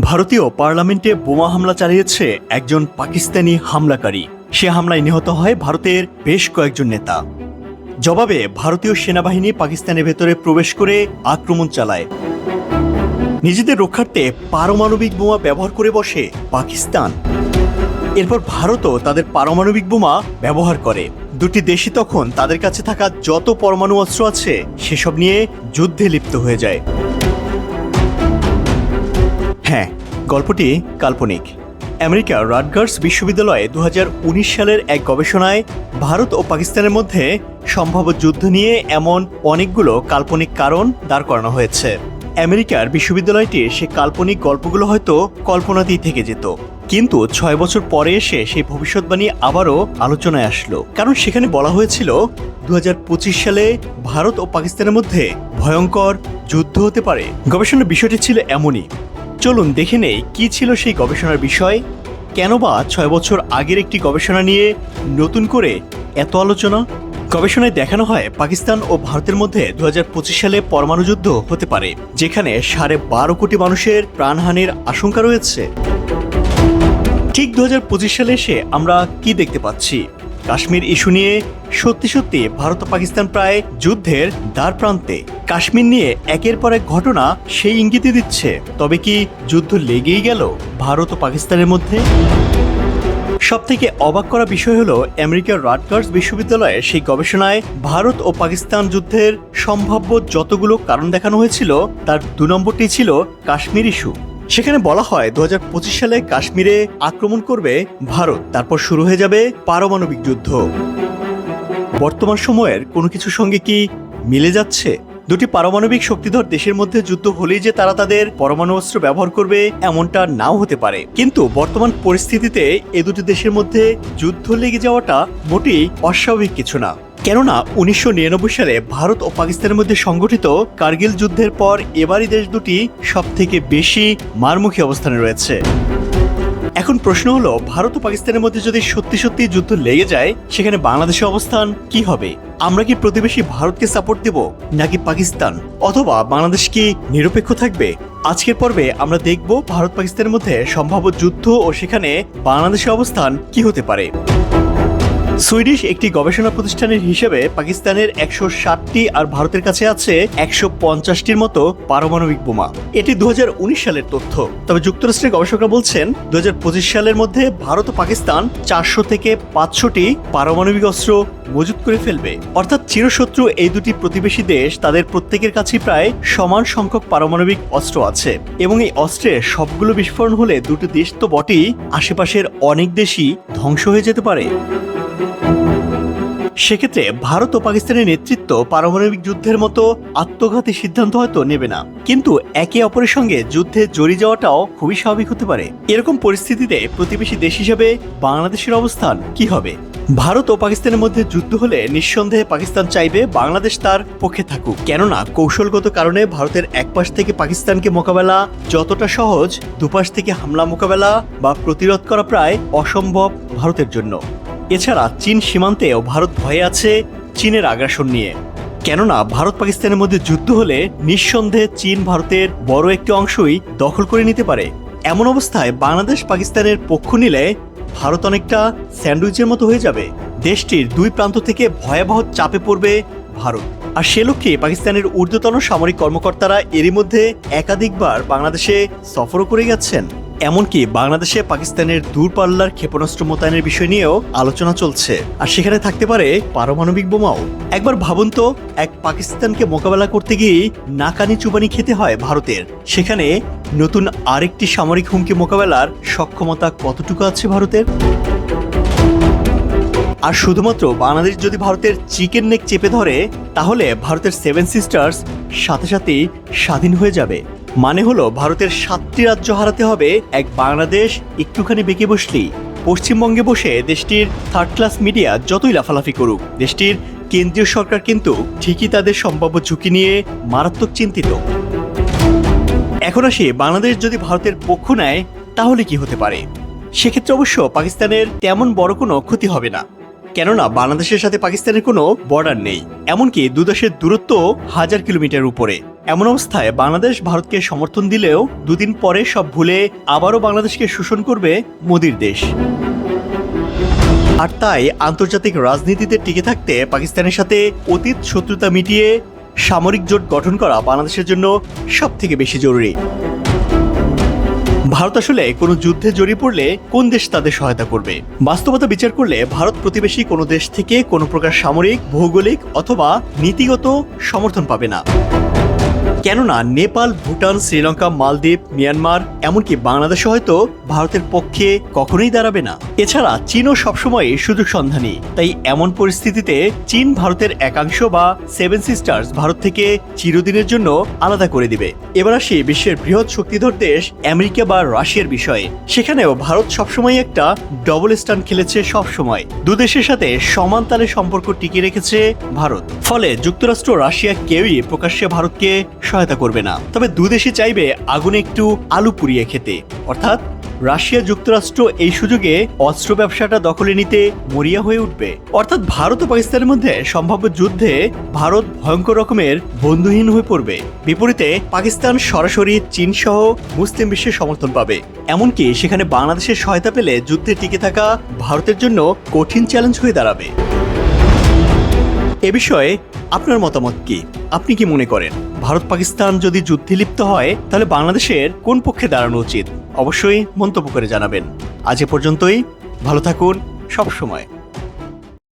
ভারতীয় পার্লামেন্টে বোমা হামলা চালিয়েছে একজন পাকিস্তানি হামলাকারী। সে হামলায় নিহত হয় ভারতের বেশ কয়েকজন নেতা। জবাবে ভারতীয় সেনাবাহিনী পাকিস্তানের ভেতরে প্রবেশ করে আক্রমণ চালায়। নিজেদের রক্ষার্থে পারমাণবিক বোমা ব্যবহার করে বসে পাকিস্তান। এরপর ভারতও তাদের পারমাণবিক বোমা ব্যবহার করে। দুটি দেশই তখন তাদের কাছে থাকা যত পরমাণু অস্ত্র আছে, সেসব নিয়ে যুদ্ধে লিপ্ত হয়ে যায়। হ্যাঁ গল্পটি কাল্পনিক। আমেরিকার রাটগার্স বিশ্ববিদ্যালয়ে দু হাজার উনিশ সালের এক গবেষণায় ভারত ও পাকিস্তানের মধ্যে সম্ভাব্য যুদ্ধ নিয়ে এমন অনেকগুলো কাল্পনিক কারণ দাঁড় করানো হয়েছে। আমেরিকার বিশ্ববিদ্যালয়টির সে কাল্পনিক গল্পগুলো হয়তো কল্পনাতেই থেকে যেত। কিন্তু ছয় বছর পরে এসে সেই ভবিষ্যৎবাণী আবারও আলোচনায় আসলো। কারণ সেখানে বলা হয়েছিল দু হাজার পঁচিশ সালে ভারত ও পাকিস্তানের মধ্যে ভয়ঙ্কর যুদ্ধ হতে পারে। গবেষণার বিষয়টি ছিল এমনই। চলুন দেখে নেই কি ছিল সেই গবেষণার বিষয়। কেন বা ছয় বছর আগের একটি গবেষণা নিয়ে নতুন করে এত আলোচনা? গবেষণায় দেখানো হয় পাকিস্তান ও ভারতের মধ্যে দু হাজার পঁচিশ সালে পরমাণু যুদ্ধ হতে পারে, যেখানে সাড়ে বারো কোটি মানুষের প্রাণহানির আশঙ্কা রয়েছে। ঠিক দু হাজার পঁচিশ সালে এসে আমরা কি দেখতে পাচ্ছি? কাশ্মীর ইস্যু নিয়ে সত্যি সত্যি ভারত ও পাকিস্তান প্রায় যুদ্ধের দ্বার প্রান্তে। কাশ্মীর নিয়ে একের পর এক ঘটনা সেই ইঙ্গিতই দিচ্ছে। তবে কি যুদ্ধ লেগেই গেল ভারত ও পাকিস্তানের মধ্যে? সব থেকে অবাক করা বিষয় হলো আমেরিকার রাটগার্স বিশ্ববিদ্যালয়ে সেই গবেষণায় ভারত ও পাকিস্তান যুদ্ধের সম্ভাব্য যতগুলো কারণ দেখানো হয়েছিল, তার দু নম্বরটি ছিল কাশ্মীর ইস্যু। সেখানে বলা হয় দু হাজার পঁচিশ সালে কাশ্মীরে আক্রমণ করবে ভারত। তারপর শুরু হয়ে যাবে পারমাণবিক যুদ্ধ। বর্তমান সময়ের কোনো কিছুর সঙ্গে কি মিলে যাচ্ছে? দুটি পারমাণবিক শক্তিধর দেশের মধ্যে যুদ্ধ হলেই যে তারা তাদের পরমাণু অস্ত্র ব্যবহার করবে এমনটা নাও হতে পারে। কিন্তু বর্তমান পরিস্থিতিতে এ দুটি দেশের মধ্যে যুদ্ধ লেগে যাওয়াটা মোটেই অস্বাভাবিক কিছু না। কেননা উনিশশো নিরানব্বই সালে ভারত ও পাকিস্তানের মধ্যে সংগঠিত কার্গিল যুদ্ধের পর এবারই দেশ দুটি সব থেকে বেশি মারমুখী অবস্থানে রয়েছে। এখন প্রশ্ন হলো, ভারত ও পাকিস্তানের মধ্যে যদি সত্যি সত্যি যুদ্ধ লেগে যায়, সেখানে বাংলাদেশের অবস্থান কি হবে? আমরা কি প্রতিবেশী ভারতকে সাপোর্ট দেব, নাকি পাকিস্তান? অথবা বাংলাদেশ কি নিরপেক্ষ থাকবে? আজকের পর্বে আমরা দেখব ভারত পাকিস্তানের মধ্যে সম্ভাব্য যুদ্ধ ও সেখানে বাংলাদেশের অবস্থান কি হতে পারে। সুইডিশ একটি গবেষণা প্রতিষ্ঠানের হিসেবে পাকিস্তানের একশো ষাটটি আর ভারতের কাছে আছে একশো পঞ্চাশটির মতো পারমাণবিক বোমা। এটি দু হাজার উনিশ সালের তথ্য। তবে যুক্তরাষ্ট্রের গবেষকরা বলছেন দু হাজার পঁচিশ সালের মধ্যে ভারত ও পাকিস্তান চারশো থেকে পাঁচশোটি পারমাণবিক অস্ত্র মজুত করে ফেলবে। অর্থাৎ চিরশত্রু এই দুটি প্রতিবেশী দেশ তাদের প্রত্যেকের কাছে প্রায় সমান সংখ্যক পারমাণবিক অস্ত্র আছে এবং এই অস্ত্রের সবগুলো বিস্ফোরণ হলে দুটি দেশ তো বটেই, আশেপাশের অনেক দেশই ধ্বংস হয়ে যেতে পারে। সেক্ষেত্রে ভারত ও পাকিস্তানের নেতৃত্ব পারমাণবিক যুদ্ধের মতো আত্মঘাতী সিদ্ধান্ত হয়তো নেবে না। কিন্তু একে অপরের সঙ্গে যুদ্ধে জড়িয়ে যাওয়াটাও খুবই স্বাভাবিক হতে পারে। এরকম পরিস্থিতিতে প্রতিবেশী দেশ হিসেবে বাংলাদেশের অবস্থান কি হবে? ভারত ও পাকিস্তানের মধ্যে যুদ্ধ হলে নিঃসন্দেহে পাকিস্তান চাইবে বাংলাদেশ তার পক্ষে থাকুক। কেননা কৌশলগত কারণে ভারতের এক পাশ থেকে পাকিস্তানকে মোকাবেলা যতটা সহজ, দুপাশ থেকে হামলা মোকাবেলা বা প্রতিরোধ করা প্রায় অসম্ভব ভারতের জন্য। এছাড়া চীন সীমান্তেও ভারত ভয়ে আছে চীনের আগ্রাসন নিয়ে। কেননা, ভারত পাকিস্তানের মধ্যে যুদ্ধ হলে নিঃসন্দেহে চীন ভারতের বড় একটি অংশই দখল করে নিতে পারে। এমন অবস্থায় বাংলাদেশ পাকিস্তানের পক্ষ নিলে ভারত অনেকটা স্যান্ডউইচের মতো হয়ে যাবে। দেশটির দুই প্রান্ত থেকে ভয়াবহ চাপে পড়বে ভারত। আর সে লক্ষ্যে পাকিস্তানের ঊর্ধ্বতন সামরিক কর্মকর্তারা এরই মধ্যে একাধিকবার বাংলাদেশে সফরও করে গেছেন। এমনকি বাংলাদেশে পাকিস্তানের দূরপাল্লার ক্ষেপণাস্ত্র মোতায়েনের বিষয় নিয়েও আলোচনা চলছে। আর সেখানে থাকতে পারে পারমাণবিক বোমাও। একবার ভাবুন তো, এক পাকিস্তানকে মোকাবেলা করতে গিয়ে নাকানি চুবানি খেতে হয় ভারতের। সেখানে নতুন আরেকটি সামরিক হুমকি মোকাবেলার সক্ষমতা কতটুকু আছে ভারতের? আর শুধুমাত্র বাংলাদেশ যদি ভারতের চিকেন নেক চেপে ধরে, তাহলে ভারতের সেভেন সিস্টার্স সাথে সাথেই স্বাধীন হয়ে যাবে। মানে হলো ভারতের সাতটি রাজ্য হারাতে হবে, এক বাংলাদেশ, একটুখানি বেঁকে বসলেই। পশ্চিমবঙ্গে বসে দেশটির থার্ড ক্লাস মিডিয়া যতই লাফালাফি করুক, দেশটির কেন্দ্রীয় সরকার কিন্তু ঠিকই তাদের সম্ভাব্য ঝুঁকি নিয়ে মারাত্মক চিন্তিত। এখন আসি, বাংলাদেশ যদি ভারতের পক্ষ নেয়, তাহলে কি হতে পারে? সেক্ষেত্রে অবশ্য পাকিস্তানের তেমন বড় কোনো ক্ষতি হবে না। কেননা বাংলাদেশের সাথে পাকিস্তানের কোনো বর্ডার নেই। এমনকি দুদেশের দূরত্ব হাজার কিলোমিটার উপরে। এমন অবস্থায় বাংলাদেশ ভারতকে সমর্থন দিলেও দুদিন পরে সব ভুলে আবারও বাংলাদেশকে শোষণ করবে মোদির দেশ। আর তাই আন্তর্জাতিক রাজনীতিতে টিকে থাকতে পাকিস্তানের সাথে অতীত শত্রুতা মিটিয়ে সামরিক জোট গঠন করা বাংলাদেশের জন্য সব থেকে বেশি জরুরি। ভারত আসলে কোনো যুদ্ধে জড়িয়ে পড়লে কোন দেশ তাদের সহায়তা করবে? বাস্তবতা বিচার করলে ভারত প্রতিবেশী কোনো দেশ থেকে কোনো প্রকার সামরিক, ভৌগোলিক অথবা নীতিগত সমর্থন পাবে না। কেননা নেপাল, ভুটান, শ্রীলঙ্কা, মালদ্বীপ, মিয়ানমার, এমনকি বাংলাদেশ হয়তো ভারতের পক্ষে কখনোই দাঁড়াবে না। এছাড়া চীনও সবসময় সুযোগ সন্ধানী, তাই এমন পরিস্থিতিতে চীন ভারতের একাংশ বা সেভেন সিস্টার্স ভারত থেকে চিরদিনের জন্য আলাদা করে দিবে। এবার আসি বিশ্বের বৃহৎ শক্তিধর দেশ আমেরিকা বা রাশিয়ার বিষয়ে। সেখানেও ভারত সবসময় একটা ডবল স্ট্যান্ড খেলেছে সবসময়। দু দেশের সাথে সমান তালে সম্পর্ক টিকিয়ে রেখেছে ভারত। ফলে যুক্তরাষ্ট্র রাশিয়া কেউই প্রকাশ্যে ভারতকে সহায়তা করবে না। তবে দুদেশই চাইবে আগুনে একটু আলু পুড়িয়ে খেতে। অর্থাৎ রাশিয়া যুক্তরাষ্ট্র এই সুযোগে অস্ত্র ব্যবসাটা দখলে নিতে মরিয়া হয়ে উঠবে। অর্থাৎ ভারত ও পাকিস্তানের মধ্যে সম্ভাব্য যুদ্ধে ভারত ভয়ঙ্কর রকমের বন্ধুহীন হয়ে পড়বে। বিপরীতে পাকিস্তান সরাসরি চীন সহ মুসলিম বিশ্বের সমর্থন পাবে। এমনকি সেখানে বাংলাদেশের সহায়তা পেলে যুদ্ধে টিকে থাকা ভারতের জন্য কঠিন চ্যালেঞ্জ হয়ে দাঁড়াবে। এ বিষয়ে আপনার মতামত কি? আপনি কি মনে করেন, ভারত পাকিস্তান যদি যুদ্ধে লিপ্ত হয়, তাহলে বাংলাদেশের কোন পক্ষে দাঁড়ানো উচিত? অবশ্যই মন্তব্য করে জানাবেন। আজ এ পর্যন্তই। ভালো থাকুন। সব সময়।